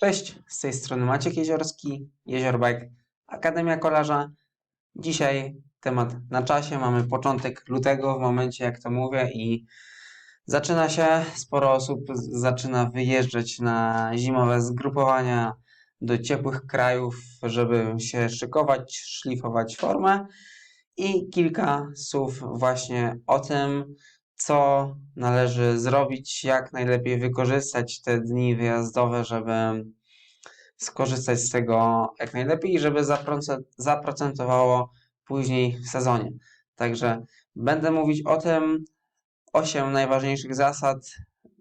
Cześć, z tej strony Maciek Jeziorski, Jeziorbike, Akademia Kolarza. Dzisiaj temat na czasie, mamy początek lutego w momencie jak to mówię i zaczyna się, sporo osób zaczyna wyjeżdżać na zimowe zgrupowania do ciepłych krajów, żeby się szykować, szlifować formę i kilka słów właśnie o tym, co należy zrobić, jak najlepiej wykorzystać te dni wyjazdowe, żeby skorzystać z tego jak najlepiej i żeby zaproce- zaprocentowało później w sezonie. Także będę mówić o tym, 8 najważniejszych zasad.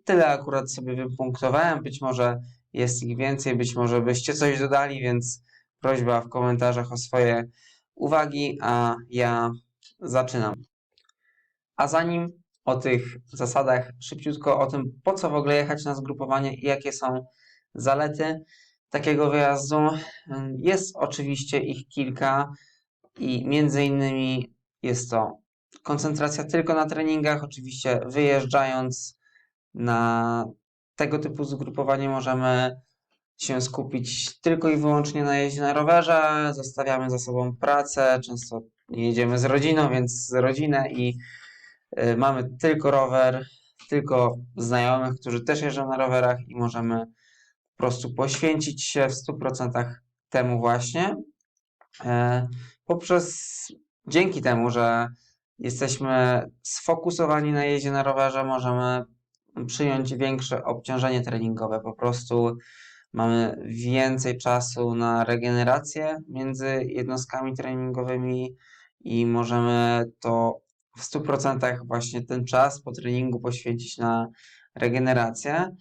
Tyle akurat sobie wypunktowałem, być może jest ich więcej, być może byście coś dodali, więc prośba w komentarzach o swoje uwagi, a ja zaczynam. A zanim o tych zasadach, szybciutko o tym, po co w ogóle jechać na zgrupowanie i jakie są zalety takiego wyjazdu. Jest oczywiście ich kilka i między innymi jest to koncentracja tylko na treningach. Oczywiście wyjeżdżając na tego typu zgrupowanie możemy się skupić tylko i wyłącznie na jeździe na rowerze, zostawiamy za sobą pracę, często nie jedziemy z rodziną, więc rodzinę i mamy tylko rower, tylko znajomych, którzy też jeżdżą na rowerach i możemy po prostu poświęcić się w 100% temu właśnie. E, poprzez dzięki temu, że jesteśmy sfokusowani na jeździe na rowerze, możemy przyjąć większe obciążenie treningowe. Po prostu mamy więcej czasu na regenerację między jednostkami treningowymi i możemy to w 100% właśnie ten czas po treningu poświęcić na regenerację.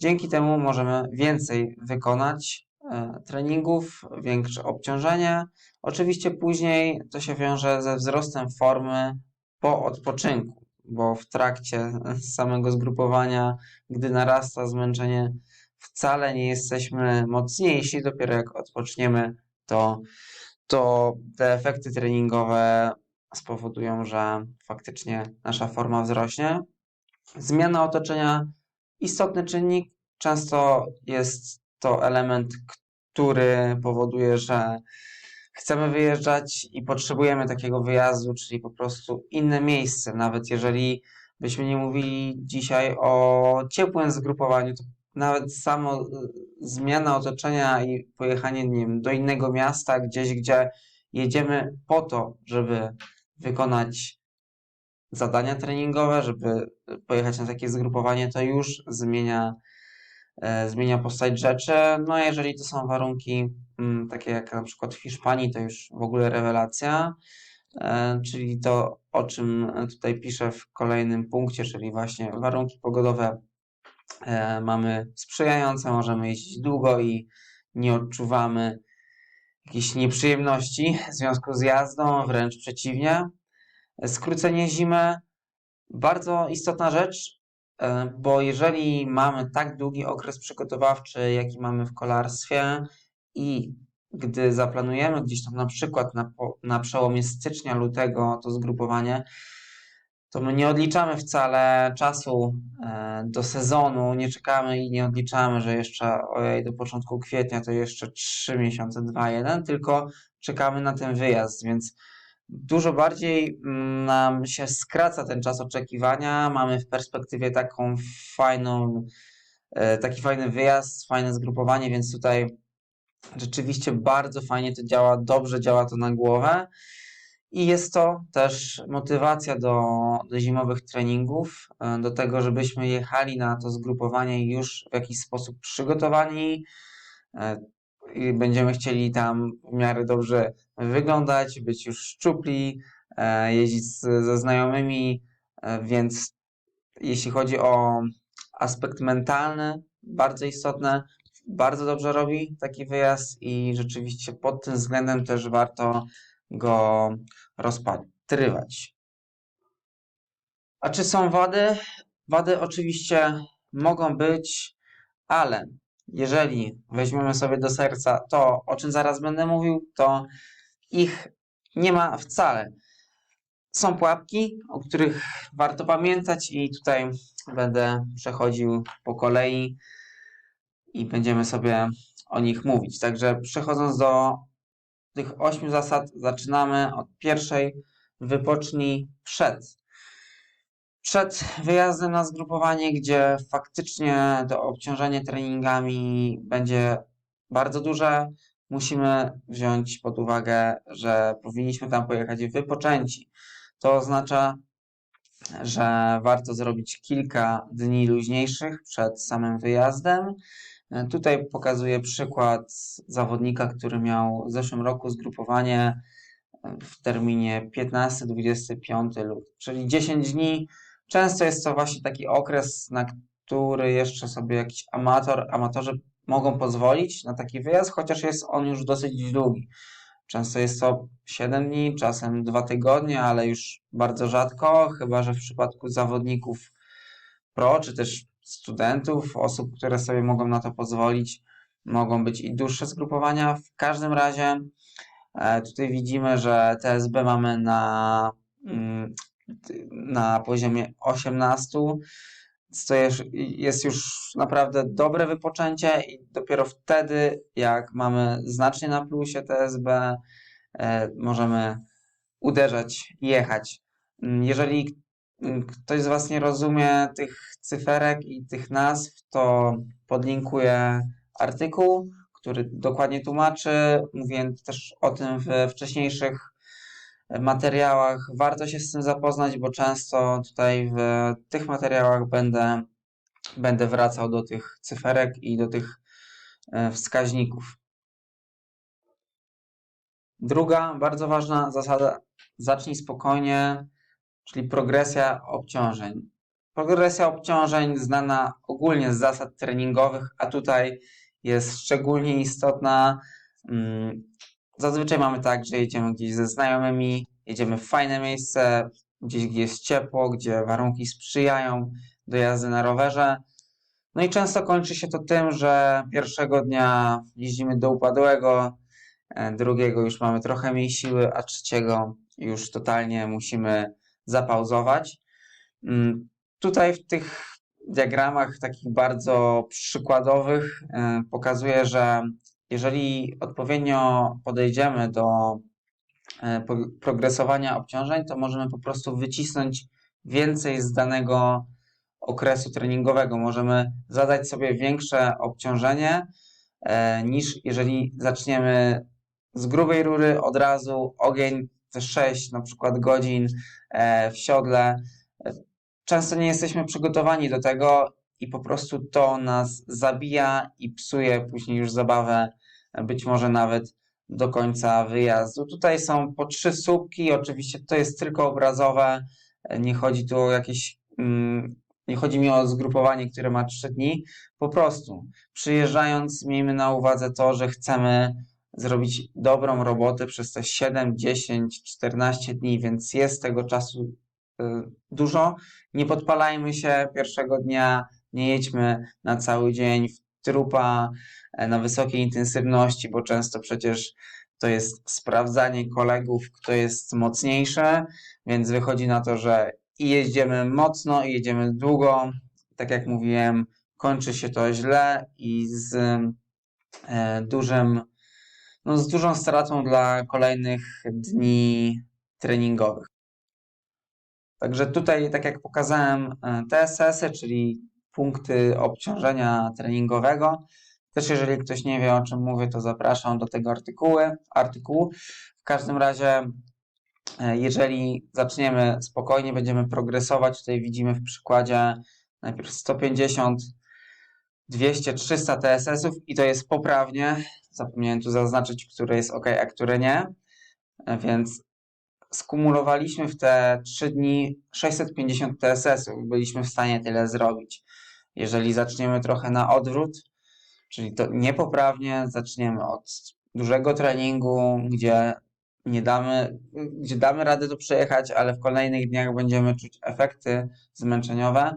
Dzięki temu możemy więcej wykonać e, treningów, większe obciążenie. Oczywiście później to się wiąże ze wzrostem formy po odpoczynku, bo w trakcie samego zgrupowania, gdy narasta zmęczenie, wcale nie jesteśmy mocniejsi. Dopiero jak odpoczniemy, to, to te efekty treningowe spowodują, że faktycznie nasza forma wzrośnie. Zmiana otoczenia istotny czynnik. Często jest to element, który powoduje, że chcemy wyjeżdżać i potrzebujemy takiego wyjazdu, czyli po prostu inne miejsce. Nawet jeżeli byśmy nie mówili dzisiaj o ciepłym zgrupowaniu, to nawet samo y, zmiana otoczenia i pojechanie nie wiem, do innego miasta, gdzieś, gdzie jedziemy po to, żeby wykonać zadania treningowe, żeby pojechać na takie zgrupowanie, to już zmienia, e, zmienia postać rzeczy. No a jeżeli to są warunki mm, takie jak na przykład w Hiszpanii, to już w ogóle rewelacja. E, czyli to, o czym tutaj piszę w kolejnym punkcie, czyli właśnie warunki pogodowe e, mamy sprzyjające, możemy jeździć długo i nie odczuwamy jakichś nieprzyjemności w związku z jazdą, wręcz przeciwnie. Skrócenie zimy, bardzo istotna rzecz, e, bo jeżeli mamy tak długi okres przygotowawczy, jaki mamy w kolarstwie i gdy zaplanujemy gdzieś tam na przykład na, na przełomie stycznia, lutego to zgrupowanie, to my nie odliczamy wcale czasu e, do sezonu, nie czekamy i nie odliczamy, że jeszcze ojej, do początku kwietnia to jeszcze 3 miesiące, 2, 1, tylko czekamy na ten wyjazd, więc dużo bardziej mm, nam się skraca ten czas oczekiwania. Mamy w perspektywie taką fajną, e, taki fajny wyjazd, fajne zgrupowanie, więc tutaj rzeczywiście bardzo fajnie to działa, dobrze działa to na głowę. I jest to też motywacja do, do zimowych treningów, e, do tego, żebyśmy jechali na to zgrupowanie już w jakiś sposób przygotowani. e, I będziemy chcieli tam w miarę dobrze wyglądać, być już szczupli, e, jeździć ze znajomymi, więc jeśli chodzi o aspekt mentalny, bardzo istotne, bardzo dobrze robi taki wyjazd i rzeczywiście pod tym względem też warto go rozpatrywać. A czy są wady? Wady oczywiście mogą być, ale jeżeli weźmiemy sobie do serca to, o czym zaraz będę mówił, to ich nie ma wcale. Są pułapki, o których warto pamiętać, i tutaj będę przechodził po kolei. i będziemy sobie o nich mówić. Także przechodząc do tych ośmiu zasad, zaczynamy od pierwszej. Wypocznij przed. Przed wyjazdem na zgrupowanie, gdzie faktycznie to obciążenie treningami będzie bardzo duże, musimy wziąć pod uwagę, że powinniśmy tam pojechać wypoczęci. To oznacza, że warto zrobić kilka dni luźniejszych przed samym wyjazdem. Tutaj pokazuję przykład zawodnika, który miał w zeszłym roku zgrupowanie w terminie 15-25 lutego, czyli 10 dni. Często jest to właśnie taki okres, na który jeszcze sobie jakiś amator, amatorzy mogą pozwolić na taki wyjazd, chociaż jest on już dosyć długi. Często jest to 7 dni, czasem 2 tygodnie, ale już bardzo rzadko, chyba że w przypadku zawodników pro, czy też studentów, osób, które sobie mogą na to pozwolić, mogą być i dłuższe zgrupowania. W każdym razie e, tutaj widzimy, że TSB mamy na, mm, na poziomie 18, to jest, już naprawdę dobre wypoczęcie i dopiero wtedy, jak mamy znacznie na plusie TSB, e, możemy uderzać, jechać. Jeżeli ktoś z Was nie rozumie tych cyferek i tych nazw, to podlinkuję artykuł, który dokładnie tłumaczy. Mówiłem też o tym w wcześniejszych materiałach. Warto się z tym zapoznać, bo często tutaj w tych materiałach będę, będę wracał do tych cyferek i do tych e, wskaźników. Druga bardzo ważna zasada, zacznij spokojnie, czyli progresja obciążeń. Progresja obciążeń znana ogólnie z zasad treningowych, a tutaj jest szczególnie istotna. Mm, zazwyczaj mamy tak, że jedziemy gdzieś ze znajomymi, jedziemy w fajne miejsce, gdzieś gdzie jest ciepło, gdzie warunki sprzyjają do jazdy na rowerze. No i często kończy się to tym, że pierwszego dnia jeździmy do upadłego, e, drugiego już mamy trochę mniej siły, a trzeciego już totalnie musimy zapauzować. Mm, tutaj w tych diagramach takich bardzo przykładowych e, pokazuję, że jeżeli odpowiednio podejdziemy do e, progresowania obciążeń, to możemy po prostu wycisnąć więcej z danego okresu treningowego. Możemy zadać sobie większe obciążenie e, niż jeżeli zaczniemy z grubej rury od razu ogień 6 na przykład godzin w siodle. Często nie jesteśmy przygotowani do tego i po prostu to nas zabija i psuje później już zabawę, być może nawet do końca wyjazdu. Tutaj są po trzy słupki, oczywiście to jest tylko obrazowe, nie chodzi tu o jakieś, mm, nie chodzi mi o zgrupowanie, które ma trzy dni, po prostu przyjeżdżając miejmy na uwadze to, że chcemy zrobić dobrą robotę przez te 7, 10, 14 dni, więc jest tego czasu Y, dużo. Nie podpalajmy się pierwszego dnia, nie jedźmy na cały dzień w trupa e, na wysokiej intensywności, bo często przecież to jest sprawdzanie kolegów, kto jest mocniejszy, więc wychodzi na to, że i jedziemy mocno, i jedziemy długo. Tak jak mówiłem, kończy się to źle i z e, dużym, no z dużą stratą dla kolejnych dni treningowych. Także tutaj, tak jak pokazałem, e, TSS-y, czyli punkty obciążenia treningowego. Też jeżeli ktoś nie wie, o czym mówię, to zapraszam do tego artykuły, artykułu. W każdym razie, e, jeżeli zaczniemy spokojnie, będziemy progresować. Tutaj widzimy w przykładzie najpierw 150, 200, 300 TSS-ów i to jest poprawnie. Zapomniałem tu zaznaczyć, które jest ok, a które nie. E, więc skumulowaliśmy w te 3 dni 650 TSS-ów. Byliśmy w stanie tyle zrobić. Jeżeli zaczniemy trochę na odwrót, czyli to niepoprawnie, zaczniemy od dużego treningu, gdzie nie damy, gdzie damy radę to przejechać, ale w kolejnych dniach będziemy czuć efekty zmęczeniowe,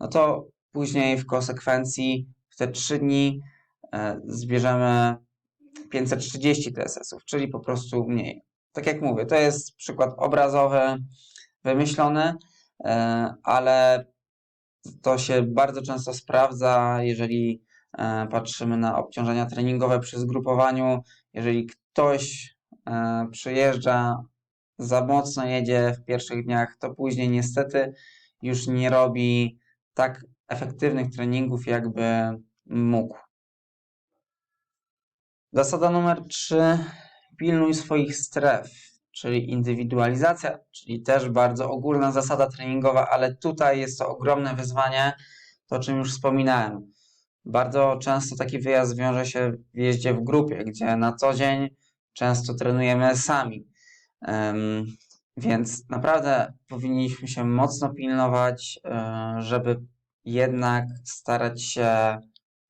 no to później w konsekwencji w te 3 dni e, zbierzemy 530 TSS-ów, czyli po prostu mniej tak jak mówię, to jest przykład obrazowy, wymyślony, e, ale to się bardzo często sprawdza, jeżeli e, patrzymy na obciążenia treningowe przy zgrupowaniu. Jeżeli ktoś przyjeżdża, za mocno jedzie w pierwszych dniach, to później niestety już nie robi tak efektywnych treningów, jakby mógł. Zasada numer 3. Pilnuj swoich stref, czyli indywidualizacja, czyli też bardzo ogólna zasada treningowa, ale tutaj jest to ogromne wyzwanie, to o czym już wspominałem. Bardzo często taki wyjazd wiąże się w jeździe w grupie, gdzie na co dzień często trenujemy sami. Um, więc naprawdę powinniśmy się mocno pilnować, e, żeby jednak starać się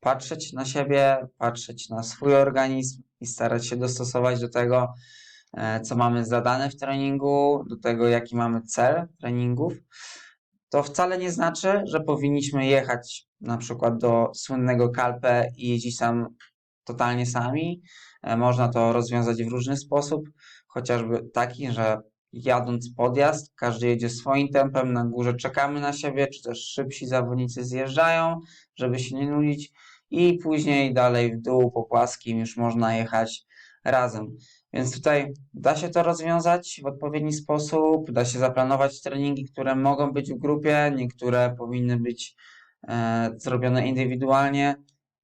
patrzeć na siebie, patrzeć na swój organizm i starać się dostosować do tego, e, co mamy zadane w treningu, do tego, jaki mamy cel treningów. To wcale nie znaczy, że powinniśmy jechać na przykład do słynnego Kalpe i jeździć tam totalnie sami. E, można to rozwiązać w różny sposób, chociażby taki, że jadąc podjazd, każdy jedzie swoim tempem, na górze czekamy na siebie, czy też szybsi zawodnicy zjeżdżają, żeby się nie nudzić i później dalej w dół po płaskim już można jechać razem. Więc tutaj da się to rozwiązać w odpowiedni sposób, da się zaplanować treningi, które mogą być w grupie, niektóre powinny być e, zrobione indywidualnie.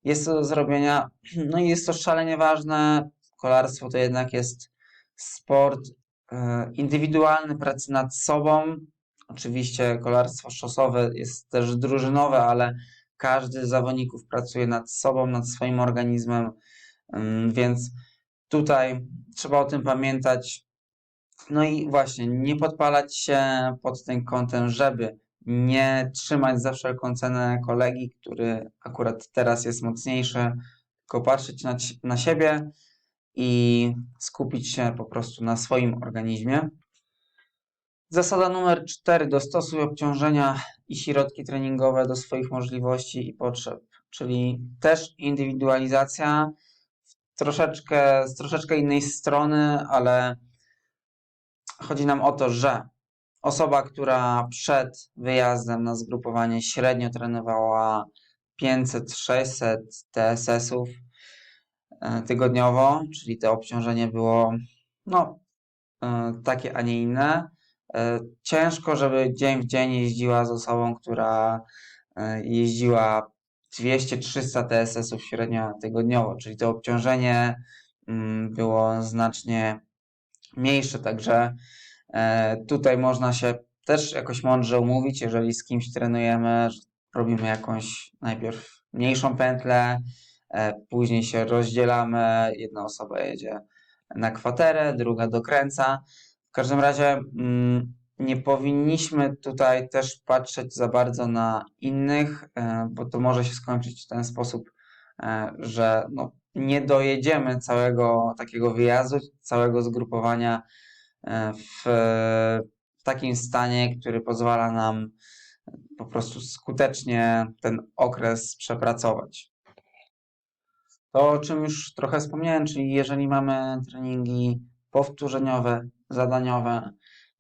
Jest to do zrobienia, no i jest to szalenie ważne. Kolarstwo to jednak jest sport e, indywidualny, pracy nad sobą. Oczywiście kolarstwo szosowe jest też drużynowe, ale każdy z zawodników pracuje nad sobą, nad swoim organizmem, więc tutaj trzeba o tym pamiętać. No i właśnie, nie podpalać się pod tym kątem, żeby nie trzymać za wszelką cenę kolegi, który akurat teraz jest mocniejszy, tylko patrzeć na, na siebie i skupić się po prostu na swoim organizmie. Zasada numer 4. Dostosuj obciążenia i środki treningowe do swoich możliwości i potrzeb, czyli też indywidualizacja troszeczkę, z troszeczkę innej strony, ale chodzi nam o to, że osoba, która przed wyjazdem na zgrupowanie średnio trenowała 500-600 TSS-ów tygodniowo, czyli to obciążenie było no, e, takie, a nie inne, E, ciężko, żeby dzień w dzień jeździła z osobą, która e, jeździła 200-300 TSS-ów średnio tygodniowo, czyli to obciążenie mm, było znacznie mniejsze, także e, tutaj można się też jakoś mądrze umówić, jeżeli z kimś trenujemy, robimy jakąś najpierw mniejszą pętlę, później się rozdzielamy, jedna osoba jedzie na kwaterę, druga dokręca, w każdym razie mm, nie powinniśmy tutaj też patrzeć za bardzo na innych, e, bo to może się skończyć w ten sposób, e, że no, nie dojedziemy całego takiego wyjazdu, całego zgrupowania e, w, w takim stanie, który pozwala nam po prostu skutecznie ten okres przepracować. To, o czym już trochę wspomniałem, czyli jeżeli mamy treningi powtórzeniowe, zadaniowe,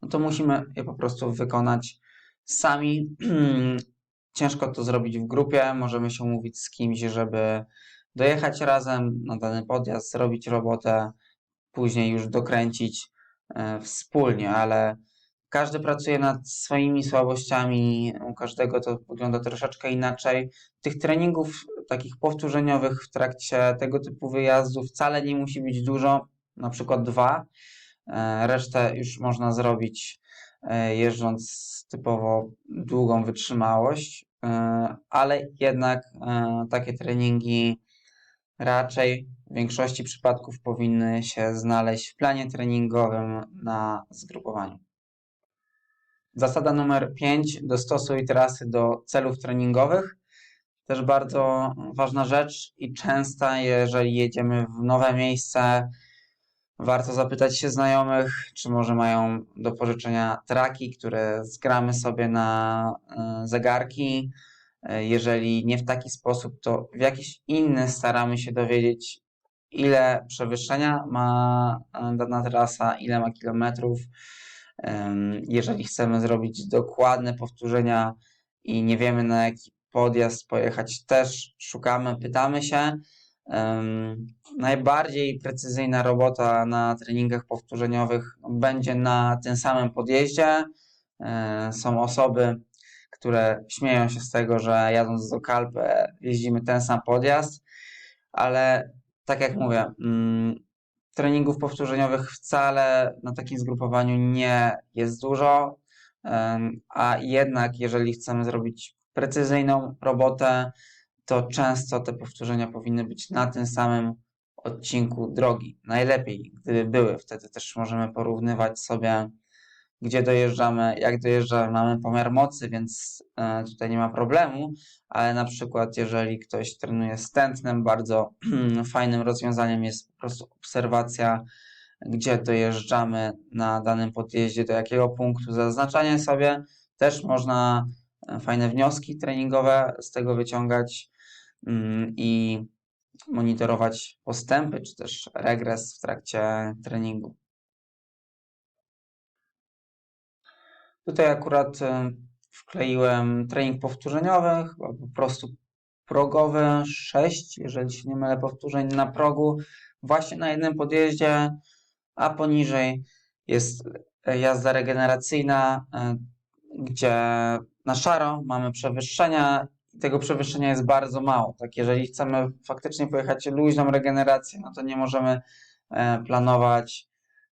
no to musimy je po prostu wykonać sami. Ciężko to zrobić w grupie, możemy się umówić z kimś, żeby dojechać razem na dany podjazd, zrobić robotę, później już dokręcić e, wspólnie, ale każdy pracuje nad swoimi słabościami, u każdego to wygląda troszeczkę inaczej. Tych treningów takich powtórzeniowych w trakcie tego typu wyjazdów wcale nie musi być dużo, na przykład dwa, E, resztę już można zrobić e, jeżdżąc typowo długą wytrzymałość, e, ale jednak takie treningi raczej w większości przypadków powinny się znaleźć w planie treningowym na zgrupowaniu. Zasada numer 5. Dostosuj trasy do celów treningowych. Też bardzo ważna rzecz i częsta, jeżeli jedziemy w nowe miejsce, Warto zapytać się znajomych, czy może mają do pożyczenia traki, które zgramy sobie na e, zegarki. E, jeżeli nie w taki sposób, to w jakiś inny staramy się dowiedzieć, ile przewyższenia ma e, dana trasa, ile ma kilometrów. Jeżeli chcemy zrobić dokładne powtórzenia i nie wiemy na jaki podjazd pojechać też szukamy, pytamy się. Em, najbardziej precyzyjna robota na treningach powtórzeniowych będzie na tym samym podjeździe. E, są osoby, które śmieją się z tego, że jadąc do Kalpę jeździmy ten sam podjazd, ale tak jak mówię, mm, treningów powtórzeniowych wcale na takim zgrupowaniu nie jest dużo, em, a jednak jeżeli chcemy zrobić precyzyjną robotę, to często te powtórzenia powinny być na tym samym odcinku drogi. Najlepiej, gdyby były, wtedy też możemy porównywać sobie, gdzie dojeżdżamy, jak dojeżdżamy. Mamy pomiar mocy, więc e, tutaj nie ma problemu, ale na przykład jeżeli ktoś trenuje z tętnem, bardzo fajnym rozwiązaniem jest po prostu obserwacja, gdzie dojeżdżamy na danym podjeździe, do jakiego punktu, zaznaczanie sobie. Też można fajne wnioski treningowe z tego wyciągać mm, i monitorować postępy, czy też regres w trakcie treningu. Tutaj akurat e, wkleiłem trening powtórzeniowy, chyba po prostu progowy, 6, jeżeli się nie mylę, powtórzeń na progu, właśnie na jednym podjeździe, a poniżej jest e, jazda regeneracyjna, e, gdzie na szaro mamy przewyższenia i tego przewyższenia jest bardzo mało. Tak, jeżeli chcemy faktycznie pojechać luźną regenerację, no to nie możemy e, planować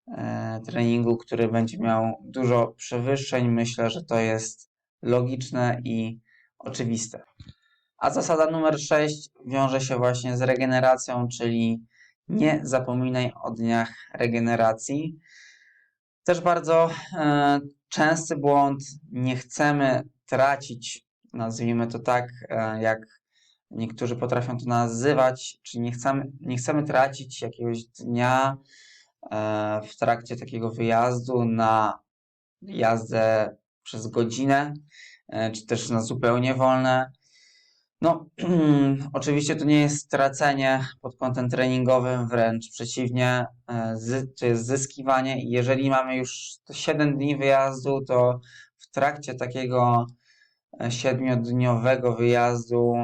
e, treningu, który będzie miał dużo przewyższeń. Myślę, że to jest logiczne i oczywiste. A zasada numer 6 wiąże się właśnie z regeneracją, czyli nie zapominaj o dniach regeneracji. Też bardzo e, częsty błąd, nie chcemy tracić, nazwijmy to tak, e, jak niektórzy potrafią to nazywać, czyli nie chcemy, nie chcemy tracić jakiegoś dnia e, w trakcie takiego wyjazdu na jazdę przez godzinę, e, czy też na zupełnie wolne. No, oczywiście to nie jest stracenie pod kątem treningowym, wręcz przeciwnie, to jest zyskiwanie. Jeżeli mamy już 7 dni wyjazdu, to trakcie takiego e, siedmiodniowego wyjazdu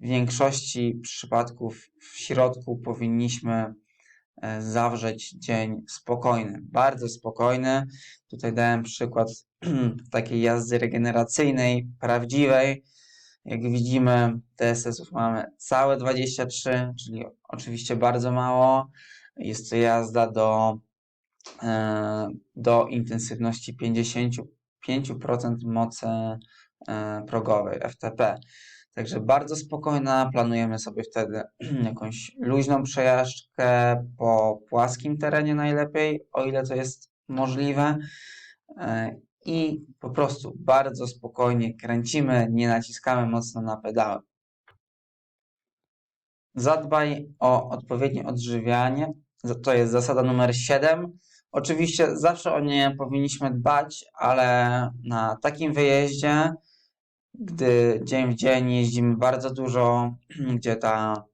w większości przypadków w środku powinniśmy e, zawrzeć dzień spokojny, bardzo spokojny. Tutaj dałem przykład takiej jazdy regeneracyjnej, prawdziwej. Jak widzimy, TSS-ów mamy całe 23, czyli oczywiście bardzo mało. Jest to jazda do, e, do intensywności 55% mocy e, progowej FTP. Także bardzo spokojna, planujemy sobie wtedy jakąś luźną przejażdżkę po płaskim terenie najlepiej, o ile to jest możliwe. E, I po prostu bardzo spokojnie kręcimy, nie naciskamy mocno na pedały. Zadbaj o odpowiednie odżywianie. To jest zasada numer 7. Oczywiście zawsze o nie powinniśmy dbać, ale na takim wyjeździe, gdy dzień w dzień jeździmy bardzo dużo, gdzie ta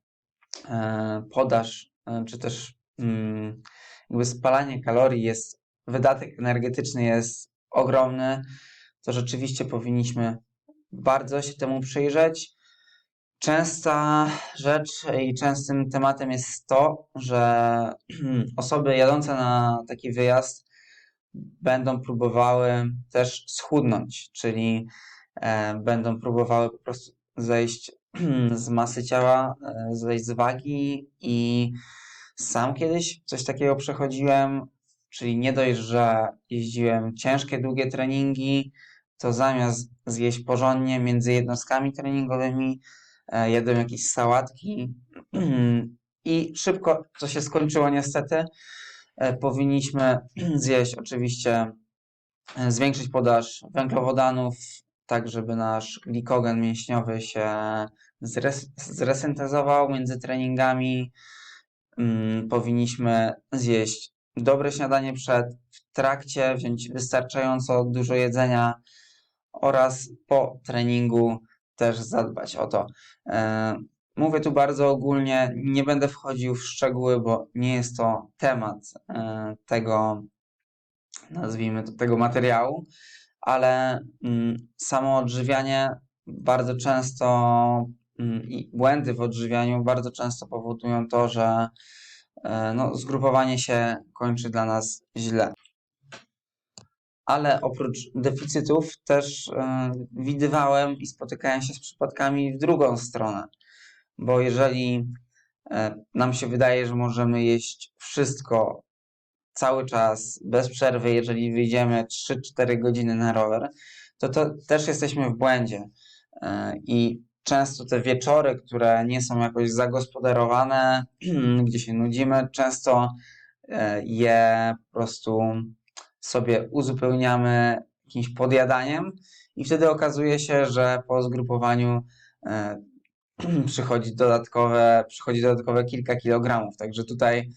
e, podaż, e, czy też mm, jakby spalanie kalorii jest, wydatek energetyczny jest ogromny, to rzeczywiście powinniśmy bardzo się temu przyjrzeć. Częsta rzecz i częstym tematem jest to, że osoby jadące na taki wyjazd będą próbowały też schudnąć, czyli e, będą próbowały po prostu zejść z masy ciała, e, zejść z wagi i sam kiedyś coś takiego przechodziłem, czyli nie dość, że jeździłem ciężkie, długie treningi, to zamiast zjeść porządnie między jednostkami treningowymi, jadłem jakieś sałatki i szybko to się skończyło niestety. E, Powinniśmy zjeść oczywiście, e, zwiększyć podaż węglowodanów, tak żeby nasz glikogen mięśniowy się zres zresyntezował między treningami. Mm, Powinniśmy zjeść dobre śniadanie przed, w trakcie, wziąć wystarczająco dużo jedzenia oraz po treningu też zadbać o to. E, Mówię tu bardzo ogólnie, nie będę wchodził w szczegóły, bo nie jest to temat e, tego, nazwijmy to, tego materiału, ale mm, samo odżywianie bardzo często mm, i błędy w odżywianiu bardzo często powodują to, że e, no, zgrupowanie się kończy dla nas źle. Ale oprócz deficytów też e, widywałem i spotykałem się z przypadkami w drugą stronę. Bo jeżeli e, nam się wydaje, że możemy jeść wszystko cały czas, bez przerwy, jeżeli wyjdziemy 3-4 godziny na rower, to, to też jesteśmy w błędzie. E, I często te wieczory, które nie są jakoś zagospodarowane, gdzie się nudzimy, często je po prostu sobie uzupełniamy jakimś podjadaniem i wtedy okazuje się, że po zgrupowaniu e, przychodzi dodatkowe, przychodzi dodatkowe kilka kilogramów. Także tutaj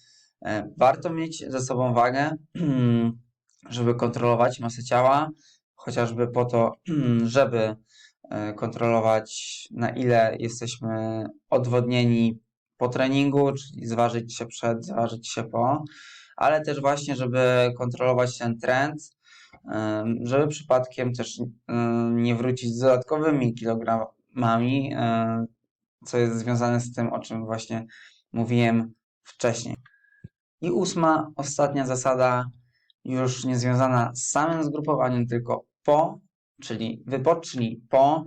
warto mieć ze sobą wagę, żeby kontrolować masę ciała, chociażby po to, żeby e, kontrolować na ile jesteśmy odwodnieni po treningu, czyli zważyć się przed, zważyć się po, ale też właśnie, żeby kontrolować ten trend, żeby przypadkiem też nie wrócić z dodatkowymi kilogramami, co jest związane z tym, o czym właśnie mówiłem wcześniej. I ósma, ostatnia zasada, już nie związana z samym zgrupowaniem, tylko po, czyli wypocznij po.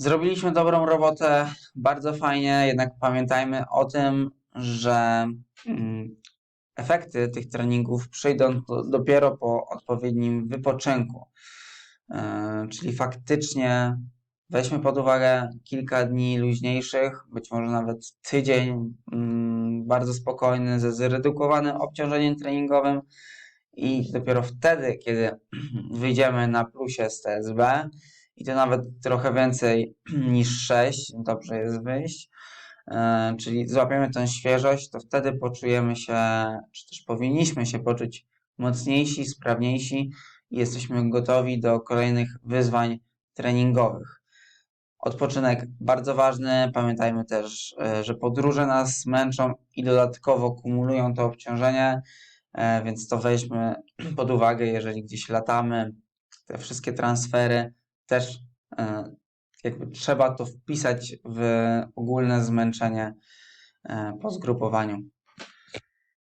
Zrobiliśmy dobrą robotę, bardzo fajnie, jednak pamiętajmy o tym, że mm, efekty tych treningów przyjdą do, dopiero po odpowiednim wypoczynku. Yy, czyli faktycznie weźmy pod uwagę kilka dni luźniejszych, być może nawet tydzień yy, bardzo spokojny ze zredukowanym obciążeniem treningowym i dopiero wtedy, kiedy wyjdziemy na plusie z TSB i to nawet trochę więcej niż 6, dobrze jest wyjść, e, czyli złapiemy tę świeżość, to wtedy poczujemy się, czy też powinniśmy się poczuć mocniejsi, sprawniejsi i jesteśmy gotowi do kolejnych wyzwań treningowych. Odpoczynek bardzo ważny. Pamiętajmy też, e, że podróże nas męczą i dodatkowo kumulują to obciążenie. E, więc to weźmy pod uwagę, jeżeli gdzieś latamy, te wszystkie transfery też e, jakby trzeba to wpisać w ogólne zmęczenie e, po zgrupowaniu.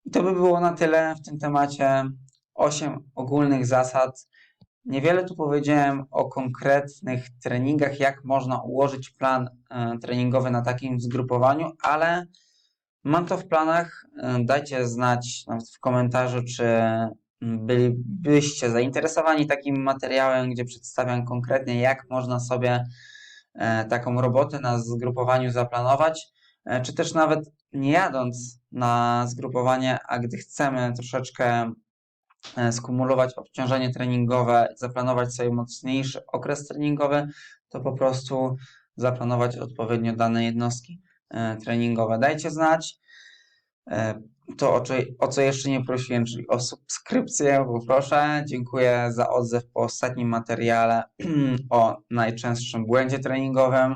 I to by było na tyle w tym temacie. Osiem ogólnych zasad. Niewiele tu powiedziałem o konkretnych treningach, jak można ułożyć plan treningowy na takim zgrupowaniu, ale Mam to w planach. E, dajcie znać nawet w komentarzu, czy bylibyście zainteresowani takim materiałem, gdzie przedstawiam konkretnie, jak można sobie e, taką robotę na zgrupowaniu zaplanować, e, czy też nawet nie jadąc na zgrupowanie, a gdy chcemy troszeczkę skumulować obciążenie treningowe, zaplanować sobie mocniejszy okres treningowy, to po prostu zaplanować odpowiednio dane jednostki. E, treningowe. Dajcie znać. E, to, o, o co jeszcze nie prosiłem, czyli o subskrypcję, poproszę. Dziękuję za odzew po ostatnim materiale o najczęstszym błędzie treningowym.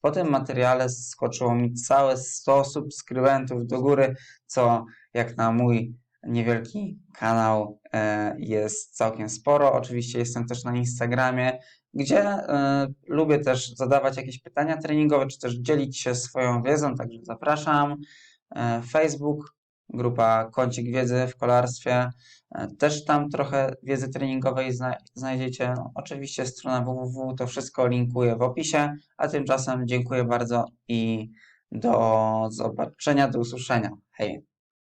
Po tym materiale skoczyło mi całe 100 subskrybentów do góry, co jak na mój niewielki kanał e, jest całkiem sporo. Oczywiście jestem też na Instagramie gdzie y, lubię też zadawać jakieś pytania treningowe, czy też dzielić się swoją wiedzą, także zapraszam. Y, Facebook, grupa Kącik Wiedzy w kolarstwie, y, też tam trochę wiedzy treningowej zna znajdziecie. No, oczywiście strona www, to wszystko linkuję w opisie, a tymczasem dziękuję bardzo i do zobaczenia, do usłyszenia. Hej!